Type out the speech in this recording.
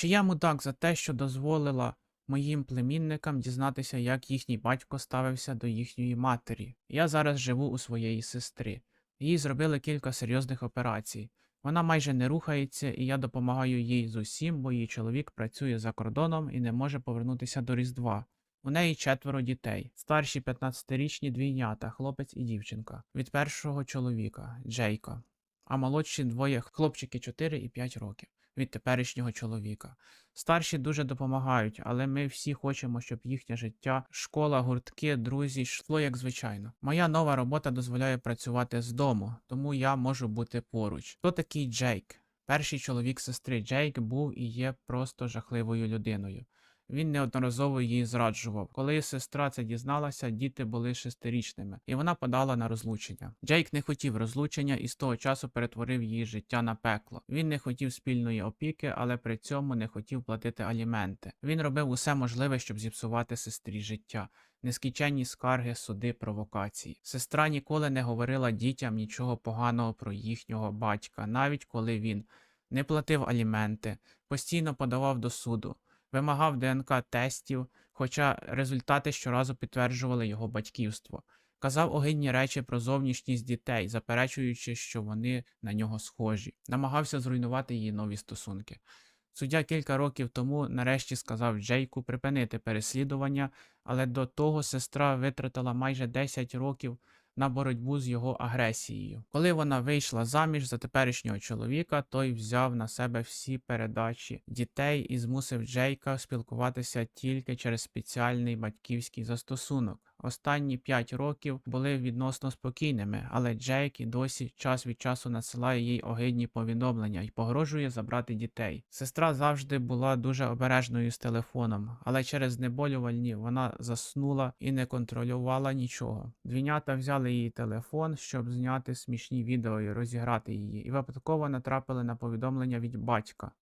Чи я мудак за те, що дозволила моїм племінникам дізнатися, як їхній батько ставився до їхньої матері? Я зараз живу у своєї сестри. Їй зробили кілька серйозних операцій. Вона майже не рухається, і я допомагаю їй з усім, бо її чоловік працює за кордоном і не може повернутися до Різдва. У неї четверо дітей, старші 15-річні двійнята, хлопець і дівчинка, від першого чоловіка Джейка, а молодші двоє хлопчики 4 і 5 років від теперішнього чоловіка. Старші дуже допомагають, але ми всі хочемо, щоб їхнє життя, школа, гуртки, друзі йшло як звичайно. Моя нова робота дозволяє працювати з дому, тому я можу бути поруч. Хто такий Джейк? Перший чоловік сестри Джейк був і є просто жахливою людиною. Він неодноразово її зраджував. Коли сестра це дізналася, діти були шестирічними, і вона подала на розлучення. Джейк не хотів розлучення і з того часу перетворив її життя на пекло. Він не хотів спільної опіки, але при цьому не хотів платити аліменти. Він робив усе можливе, щоб зіпсувати сестрі життя. Нескінченні скарги, суди, провокації. Сестра ніколи не говорила дітям нічого поганого про їхнього батька, навіть коли він не платив аліменти, постійно подавав до суду вимагав ДНК-тестів, хоча результати щоразу підтверджували його батьківство. Казав огидні речі про зовнішність дітей, заперечуючи, що вони на нього схожі, намагався зруйнувати її нові стосунки. Суддя кілька років тому нарешті сказав Джейку припинити переслідування, але до того сестра витратила майже 10 років на боротьбу з його агресією. Коли вона вийшла заміж за теперішнього чоловіка, той взяв на себе всі передачі дітей і змусив Джейка спілкуватися тільки через спеціальний батьківський застосунок. Останні 5 років були відносно спокійними, але Джейк і досі час від часу надсилає їй огидні повідомлення і погрожує забрати дітей. Сестра завжди була дуже обережною з телефоном, але через знеболювальні вона заснула і не контролювала нічого. Двійнята взяли її телефон, щоб зняти смішні відео і розіграти її, і випадково натрапили на повідомлення від батька.